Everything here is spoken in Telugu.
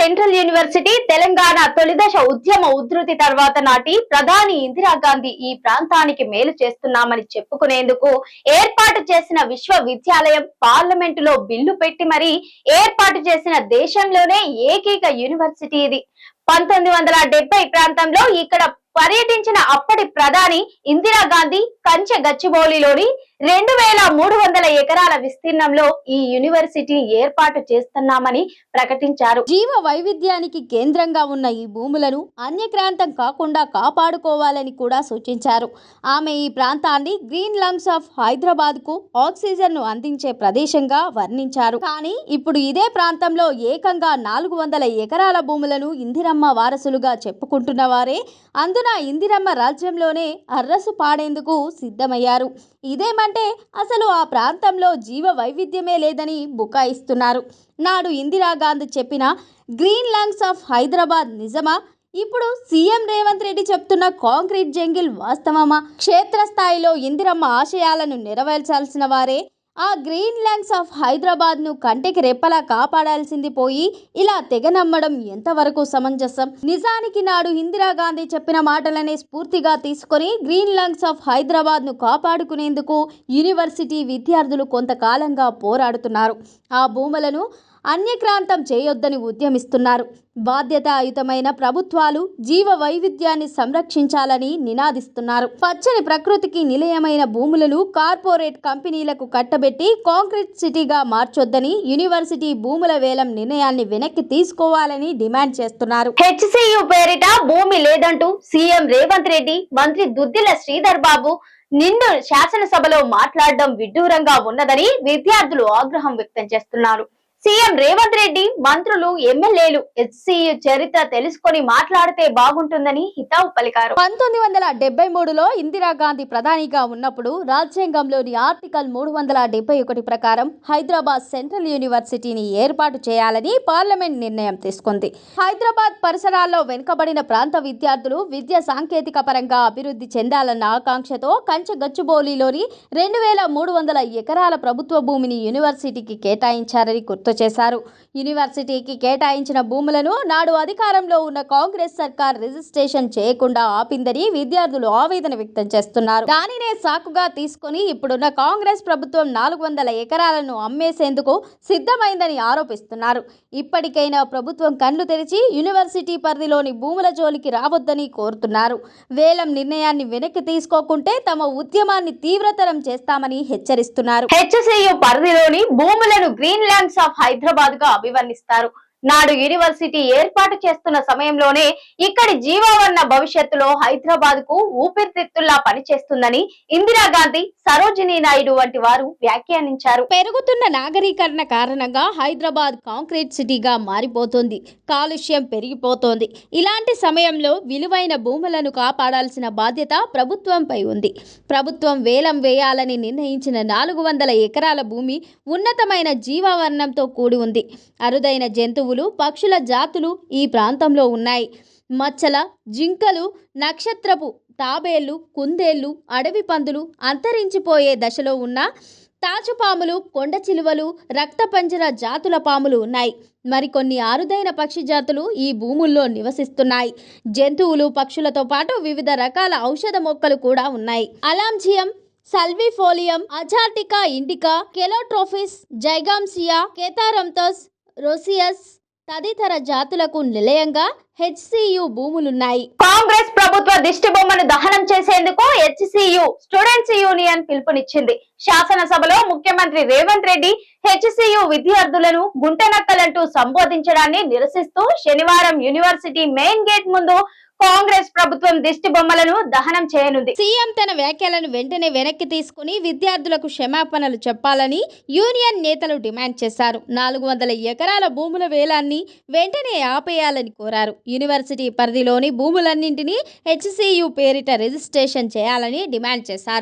సెంట్రల్ యూనివర్సిటీ తెలంగాణ తొలిదశ ఉద్యమ ఉధృతి తర్వాత నాటి ప్రధాని ఇందిరాగాంధీ ఈ ప్రాంతానికి మేలు చేస్తున్నామని చెప్పుకునేందుకు ఏర్పాటు చేసిన విశ్వవిద్యాలయం పార్లమెంటులో బిల్లు పెట్టి మరీ ఏర్పాటు చేసిన దేశంలోనే ఏకైక యూనివర్సిటీ ఇది. పంతొమ్మిది వందల డెబ్బై ప్రాంతంలో ఇక్కడ పర్యటించిన అప్పటి ప్రధాని ఇందిరాగాంధీ కంచె గచ్చిబౌలిలోని రెండు వేల మూడు వందల ఎకరాల విస్తీర్ణంలో ఈ యూనివర్సిటీ ఏర్పాటు చేస్తున్నామని ప్రకటించారు. జీవ వైవిధ్యానికి కేంద్రంగా ఉన్న ఈ భూములను అన్యక్రాంతం కాకుండా కాపాడుకోవాలని కూడా సూచించారు. ఆమె ఈ ప్రాంతాన్ని గ్రీన్ లంగ్స్ ఆఫ్ హైదరాబాద్కు ఆక్సిజన్ను అందించే ప్రదేశంగా వర్ణించారు. కానీ ఇప్పుడు ఇదే ప్రాంతంలో ఏకంగా నాలుగు వందల ఎకరాల భూములను ఇందిరమ్మ వారసులుగా చెప్పుకుంటున్న వారే అందున ఇందిరమ్మ రాజ్యంలోనే అర్రసు పాడేందుకు సిద్ధమయ్యారు. ఎందుకంటే అసలు ఆ ప్రాంతంలో జీవ వైవిధ్యమే లేదని బుకాయిస్తున్నారు. నాడు ఇందిరాగాంధీ చెప్పిన గ్రీన్ లంగ్స్ ఆఫ్ హైదరాబాద్ నిజమా? ఇప్పుడు సీఎం రేవంత్ రెడ్డి చెప్తున్న కాంక్రీట్ జంగిల్ వాస్తవమా? క్షేత్రస్థాయిలో ఇందిరమ్మ ఆశయాలను నెరవేర్చాల్సిన వారే ఆ గ్రీన్ ల్యాండ్స్ ఆఫ్ హైదరాబాద్ను కంటికి రెప్పలా కాపాడాల్సింది పోయి ఇలా తెగ నమ్మడం ఎంతవరకు సమంజసం? నిజానికి నాడు ఇందిరాగాంధీ చెప్పిన మాటలనే స్ఫూర్తిగా తీసుకొని గ్రీన్ ల్యాండ్స్ ఆఫ్ హైదరాబాద్ను కాపాడుకునేందుకు యూనివర్సిటీ విద్యార్థులు కొంతకాలంగా పోరాడుతున్నారు. ఆ భూములను అన్యక్రాంతం చేయొద్దని ఉద్యమిస్తున్నారు. బాధ్యతాయుతమైన ప్రభుత్వాలు జీవ వైవిధ్యాన్ని సంరక్షించాలని నినాదిస్తున్నారు. పచ్చని ప్రకృతికి నిలయమైన భూములను కార్పొరేట్ కంపెనీలకు కట్టబెట్టి కాంక్రీట్ సిటీగా మార్చొద్దని యూనివర్సిటీ భూముల వేలం నిర్ణయాన్ని వెనక్కి తీసుకోవాలని డిమాండ్ చేస్తున్నారు. హెచ్సియు పేరిట భూమి లేదంటూ సీఎం రేవంత్ రెడ్డి మంత్రి దుద్దిల శ్రీధర్ బాబు నిన్ను శాసనసభలో మాట్లాడడం విడ్డూరంగా ఉన్నదని విద్యార్థులు ఆగ్రహం వ్యక్తం చేస్తున్నారు. సీఎం రేవంత్ రెడ్డి మంత్రులు ఎమ్మెల్యేలు హెచ్సియు చరిత్ర తెలుసుకొని మాట్లాడితే బాగుంటుందని హితావు పలికారు. పంతొమ్మిది వందల డెబ్బై మూడులో ఇందిరాగాంధీ ప్రధానిగా ఉన్నప్పుడు రాజ్యాంగంలోని ఆర్టికల్ మూడు వందల డెబ్బై ఒకటి ప్రకారం హైదరాబాద్ సెంట్రల్ యూనివర్సిటీని ఏర్పాటు చేయాలని పార్లమెంట్ నిర్ణయం తీసుకుంది. హైదరాబాద్ పరిసరాల్లో వెనుకబడిన ప్రాంత విద్యార్థులు విద్య సాంకేతిక పరంగా అభివృద్ధి చెందాలన్న ఆకాంక్షతో కంచె గచ్చుబౌలిలోని రెండు వేల మూడు వందల ఎకరాల ప్రభుత్వ భూమిని యూనివర్సిటీకి కేటాయించారని గుర్తు చేశారు. యూనివర్సిటీకి కేటాయించిన భూములను నాడు అధికారంలో ఉన్న కాంగ్రెస్ సర్కార్ రిజిస్ట్రేషన్ చేయకుండా ఆపిందని విద్యార్థులు ఆవేదన వ్యక్తం చేస్తున్నారు. దానినే సాకుగా తీసుకొని ఇప్పుడున్న కాంగ్రెస్ ప్రభుత్వం నాలుగు వందల ఎకరాలను అమ్మేసేందుకు సిద్ధమైందని ఆరోపిస్తున్నారు. ఇప్పటికైనా ప్రభుత్వం కళ్ళు తెరిచి యూనివర్సిటీ పరిధిలోని భూముల జోలికి రావద్దని కోరుతున్నారు. వేలం నిర్ణయాన్ని వెనక్కి తీసుకోకుంటే తమ ఉద్యమాన్ని తీవ్రతరం చేస్తామని హెచ్చరిస్తున్నారు. హెచ్సియు పరిధిలోని భూములను గ్రీన్ ల్యాండ్స్ ఆఫ్ హైదరాబాద్గా అభివర్ణిస్తారు. నాడు యూనివర్సిటీ ఏర్పాటు చేస్తున్న సమయంలోనే ఇక్కడి జీవావరణ భవిష్యత్తులో హైదరాబాద్కు ఊపిరితిత్తుల్లా పనిచేస్తుందని ఇందిరాగాంధీ సరోజినీ నాయుడు వంటి వారు వ్యాఖ్యానించారు. పెరుగుతున్న నాగరీకరణ కారణంగా హైదరాబాద్ కాంక్రీట్ సిటీగా మారిపోతుంది. కాలుష్యం పెరిగిపోతోంది. ఇలాంటి సమయంలో విలువైన భూములను కాపాడాల్సిన బాధ్యత ప్రభుత్వంపై ఉంది. ప్రభుత్వం వేలం వేయాలని నిర్ణయించిన నాలుగు వందల ఎకరాల భూమి ఉన్నతమైన జీవావరణంతో కూడి ఉంది. అరుదైన జంతువు జంతువులు పక్షుల జాతులు ఈ ప్రాంతంలో ఉన్నాయి. మచ్చల జింకలు నక్షత్రపు తాబేళ్ళు కుందేళ్ళు అడవి పందులు అంతరించిపోయే దశలో ఉన్న తాచుపాములు కొండ చిలువలు రక్తపంజర జాతుల పాములు ఉన్నాయి. మరికొన్ని అరుదైన పక్షి జాతులు ఈ భూముల్లో నివసిస్తున్నాయి. జంతువులు పక్షులతో పాటు వివిధ రకాల ఔషధ మొక్కలు కూడా ఉన్నాయి. అలాంజియం సల్విఫోలియం అజార్టికా ఇండికా కెలోట్రోఫిస్ జైగాంసియా కేతారంతస్ రోసియస్ తదితర జాతులకు నిలయంగా హెచ్సియు భూములున్నాయి. కాంగ్రెస్ ప్రభుత్వ దిష్టి బొమ్మను దహనం చేసేందుకు హెచ్సియు స్టూడెంట్స్ యూనియన్ పిలుపునిచ్చింది. శాసనసభలో ముఖ్యమంత్రి రేవంత్ రెడ్డి హెచ్సియు విద్యార్థులను గుంటనక్కలంటూ సంబోధించడాన్ని నిరసిస్తూ శనివారం యూనివర్సిటీ మెయిన్ గేట్ ముందు కాంగ్రెస్ ప్రభుత్వం దిష్టి బొమ్మలను దహనం చేయనుంది. సీఎం తన వ్యాఖ్యలను వెంటనే వెనక్కి తీసుకుని విద్యార్థులకు క్షమాపణలు చెప్పాలని యూనియన్ నేతలు డిమాండ్ చేశారు. నాలుగు వందల ఎకరాల భూముల వేలాన్ని వెంటనే ఆపేయాలని కోరారు. యూనివర్సిటీ పరిధిలోని భూములన్నింటినీ హెచ్సియు పేరిట రిజిస్ట్రేషన్ చేయాలని డిమాండ్ చేశారు.